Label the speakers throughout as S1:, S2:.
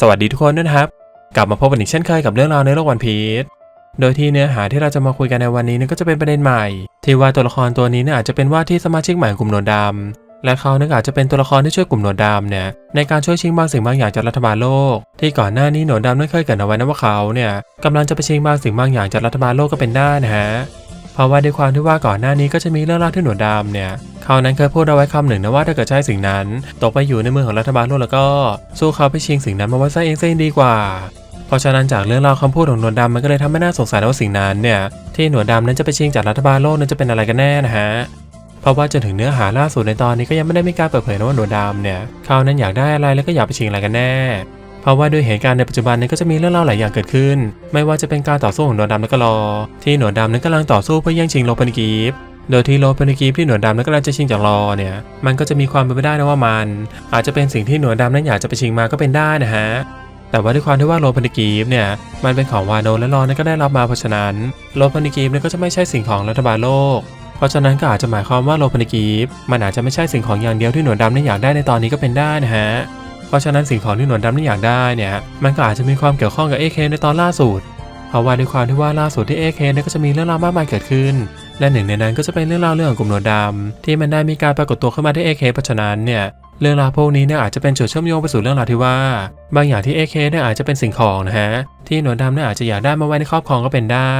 S1: สวัสดีทุกคนด้วยนะครับ กลับมาพบกันอีกเช่นเคยกับเรื่องราวในโลกวันพีชโดยที่เนื้อหาที่เราจะมาคุยกันในวันนี้เนี่ยก็จะเป็นประเด็นใหม่ ที่ว่าตัวละครตัวนี้เนี่ยอาจจะเป็นว่าที่สมาชิกใหม่ของกลุ่มหนวดดำและเขาเนี่ยอาจจะเป็นตัวละครที่ช่วยกลุ่มหนวดดำเนี่ยในการช่วยชิงบางสิ่งบางอย่างจากรัฐบาลโลก ที่ก่อนหน้านี้หนวดดำนั้นเคยเกิดเอาไว้นะว่าเขาเนี่ยกำลังจะไปชิงบางสิ่งบางอย่างจากรัฐบาลโลกก็เป็นได้นะฮะ เพราะว่าด้วยความที่ว่าก่อนหน้านี้ก็จะมีเรื่องเล่าที่หนวดดำเนี่ยเขานั้นเคยพูดเอาไว้คำหนึ่งนะว่าถ้าเกิดใช้สิ่งนั้นตกไปอยู่ในมือของรัฐบาลโลกแล้วก็สู้เขาไปชิงสิ่งนั้นมาไว้ซะเองซะดีกว่าเพราะฉะนั้นจากเรื่องราวคำพูดของหนวดดำมันก็เลยทำให้น่าสงสัยว่าสิ่งนั้นเนี่ยที่หนวดดำนั้นจะไปชิงจากรัฐบาลโลกนั้นจะเป็นอะไรกันแน่นะฮะเพราะว่าจนถึงเนื้อหาล่าสุดในตอนนี้ก็ยังไม่ได้มีการเปิดเผยนะว่าหนวดดำเนี่ยเขานั้นอยากได้อะไรแล้วก็อยากไปชิงอะไรกันแน่ เพราะว่าด้วยเหตุการณ์ในปัจจุบันนี้ก็จะมีเรื่องเล่าหลายอย่างเกิดขึ้น ไม่ว่าจะเป็นการต่อสู้ของหนวดดำและก็รอที่หนวดดำนั้นกำลังต่อสู้เพื่อแย่งชิงโลปนิกีฟโดยที่โลปนิกีฟที่หนวดดำนั้นกำลังจะชิงจากรอเนี่ยมันก็จะมีความเป็นไปได้นะว่ามัน อาจจะเป็นสิ่งที่หนวดดำนั้นอยากจะไปชิงมาก็เป็นได้นะฮะแต่ว่าด้วยความที่ว่าโลปนิกีฟเนี่ยมันเป็นของวานโนและรอนั้นก็ได้รับมาเพราะฉะนั้นโลปนิกีฟเนี่ยก็จะไม่ใช่สิ่งของรัฐบาลโลก เพราะฉะนั้นก็อาจจะหมายความว่าโลปนิกีฟมันอาจจะไม่ใช่สิ่งของอย่างเดียวที่หนวดดำนั้นอยากได้ในตอนนี้ก็เป็นได้นะฮะ เพราะฉะนั้นสิ่งของที่หนวดดำนั้นอยากได้เนี่ยมันก็อาจจะมีความเกี่ยวข้องกับ AK ในตอนล่าสุดเพราะว่าด้วยความที่ว่าล่าสุดที่ AK เนี่ยก็จะมีเรื่องราวมากมายเกิดขึ้น และหนึ่งในนั้นก็จะเป็นเรื่องราวเรื่องของกลุ่มหนวดดำที่มันได้มีการปรากฏตัวขึ้นมาที่ AK เพราะฉะนั้นเนี่ยเรื่องราวพวกนี้เนี่ยอาจจะเป็นจุดเชื่อมโยงไปสู่เรื่องราวที่ว่า บางอย่างที่ AK เนี่ยอาจจะเป็นสิ่งของนะฮะที่หนวดดำเนี่ยอาจจะอยากได้มาไว้ในครอบครองก็เป็นได้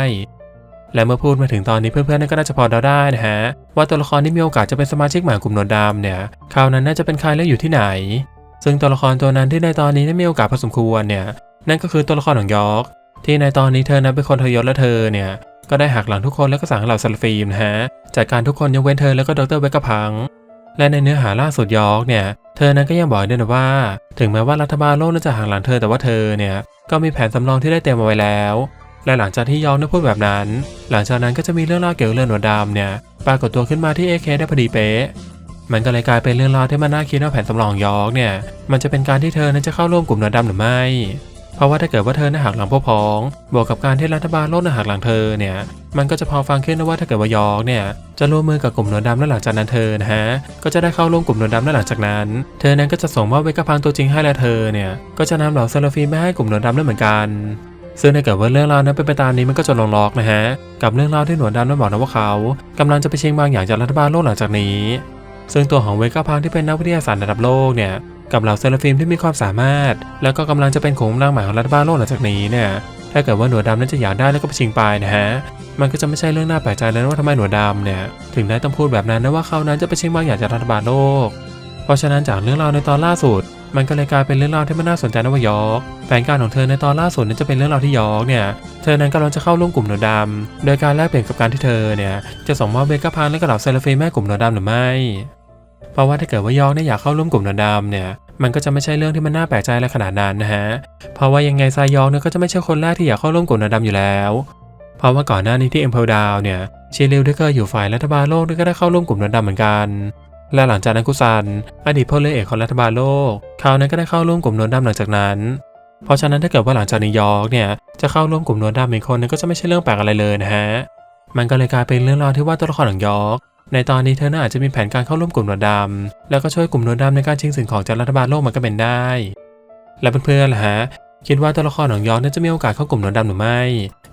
S1: และเมื่อพูดมาถึงตอนนี้เพื่อนๆนั่นก็น่าจะพอเดาได้นะฮะว่าตัวละครที่มีโอกาสจะเป็นสมาชิกใหม่กลุ่มหนวดดำเนี่ยเขานั้นน่าจะเป็นใครและอยู่ที่ไหน ซึ่งตัวละครตัวนั้นที่ในตอนนี้ได้มีโอกาสพอสมควรเนี่ย นั่นก็คือตัวละครของยอร์กที่ในตอนนี้เธอนั้นเป็นคนทรยศและเธอเนี่ย ก็ได้หักหลังทุกคนแล้วก็สั่งให้เหล่าซาลฟีมนะฮะจัดการทุกคนยกเว้นเธอแล้วก็ดรเวกพัง และในเนื้อหาล่าสุดยอร์กเนี่ย เธอนั้นก็ยังบอกด้วยนะว่า ถึงแม้ว่ารัฐบาลโลกนั้นจะหักหลังเธอแต่ว่าเธอเนี่ยก็มีแผนสำรองที่ได้เตรียมเอาไว้แล้ว และหลังจากที่ยอร์กได้พูดแบบนั้น หลังจากนั้นก็จะมีเรื่องเล่าเกี่ยวกับเรื่องหนวดดำเนี่ยปรากฏตัวขึ้นมาที่เอเคได้พอดีเป๊ะ มันก็เลยกลายเป็นเรื่องราวที่มันน่าคิดว่าแผนสำรองยอกเนี่ย มันจะเป็นการที่เธอนั้นจะเข้าร่วมกลุ่มหนวดดำหรือไม่ เพราะว่าถ้าเกิดว่าเธอน่ะหักหลังพวกพ้อง บวกกับการที่รัฐบาลลกน่ะหักหลังเธอเนี่ย มันก็จะพอฟังขึ้นนะว่าถ้าเกิดว่ายอกเนี่ยจะร่วมมือกับกลุ่มหนวดดำและหลังจากนั้นเธอนะฮะ ก็จะได้เข้าร่วมกลุ่มหนวดดำและหลังจากนั้น เธอนั้นก็จะส่งมอบเวกพังตัวจริงให้และเธอเนี่ย ก็จะนำเหล่าเซลฟีไม่ให้กลุ่มหนวดดำด้วยเหมือนกันซึ่งถ้าเกิดว่าเรื่องราวนั้นเป็นไปตามนี้มันก็จะลงล็อกนะฮะ กับเรื่องราวที่หนวดดำนั้นบอกนะว่าเขากำลังจะไปชิงบางอย่างจากรัฐบาลโลกหลังจากนี้ ซึ่งตัวของเวก้าพังที่เป็นนักวิทยาศาสตร์ระดับโลกเนี่ยกับเหล่าเซลฟิมที่มีความสามารถ แล้วก็กำลังจะเป็นขุมกำลังใหม่ของรัฐบาลโลกหลังจากนี้เนี่ยถ้าเกิดว่าหนวดดำนั้นจะอยากได้แล้วก็ไปชิงไปนะฮะมันก็จะไม่ใช่เรื่องน่าแปลกใจเลยนะว่าทำไมหนวดดำเนี่ยถึงได้ต้องพูดแบบนั้นนะว่าเขานั้นจะไปชิงบางอย่างจากรัฐบาลโลก เพราะฉะนั้นจากเรื่องราวในตอนล่าสุด มันก็เลยกลายเป็นเรื่องราวที่มันน่าสนใจนะว่ายอกแผนการของเธอในตอนล่าสุดนั้นจะเป็นเรื่องราวที่ยอกเนี่ยเธอนั้นกำลังจะเข้าร่วมกลุ่มหนวดดำโดยการแลกเปลี่ยนกับการที่เธอเนี่ยจะส่งมอบเบก้าพังและกระเหล่าเซลฟีแม่กลุ่มหนวดดำหรือไม่ เพราะว่าถ้าเกิดว่ายอร์กเนี่ยอยากเข้าร่วมกลุ่มนวดดำเนี่ยมันก็จะไม่ใช่เรื่องที่มันน่าแปลกใจอะไรขนาดนั้นนะฮะ เพราะว่ายังไงซายองเนี่ยก็จะไม่ใช่คนแรกที่อยากเข้าร่วมกลุ่มนวดดำอยู่แล้ว เพราะว่าก่อนหน้านี้ที่เอ็มเพลดาวเนี่ยชิริวที่เคยอยู่ฝ่ายรัฐบาลโลกก็ได้เข้าร่วมกลุ่มนวดดำเหมือนกัน และหลังจากนั้นกุซัน อดีตพลเรือเอกของรัฐบาลโลกเขานั้นก็ได้เข้าร่วมกลุ่มนวดดำหลังจากนั้น เพราะฉะนั้นถ้าเกิดว่าหลังจากนิวยอร์กเนี่ยจะเข้าร่วมกลุ่มนวดดำอีกคนนึงก็จะไม่ใช่เรื่องแปลกอะไรเลยนะฮะ มันก็เลยกลายเป็นเรื่องราวที่ว่าตัวละครของยอร์ก ในตอนนี้เธอน่าอาจจะมีแผนการเข้าร่วมกลุ่มหนวดดำแล้วก็ช่วยกลุ่มหนวดดำในการชิงสิ่งของจากรัฐบาลโลกมันก็เป็นได้ และเพื่อนๆล่ะฮะคิดว่าตัวละครของยอร์กนั้นจะมีโอกาสเข้ากลุ่มหนวดดำหรือไม่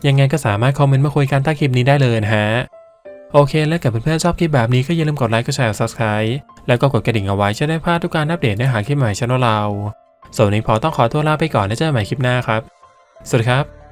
S1: ยังไงก็สามารถคอมเมนต์มาคุยกันใต้คลิปนี้ได้เลยนะฮะโอเค แล้วกับเพื่อนๆชอบคลิปแบบนี้ก็อย่าลืมกดไลค์กดแชร์ subscribe แล้วก็กดกระดิ่งเอาไว้จะได้พลาดทุกการอัปเดตเนื้อหาคลิปใหม่ช่องเราส่วนนนี้พอต้องขอตัวลาไปก่อนแล้วเจอกันใหม่คลิปหน้าครับ สวัสดีครับ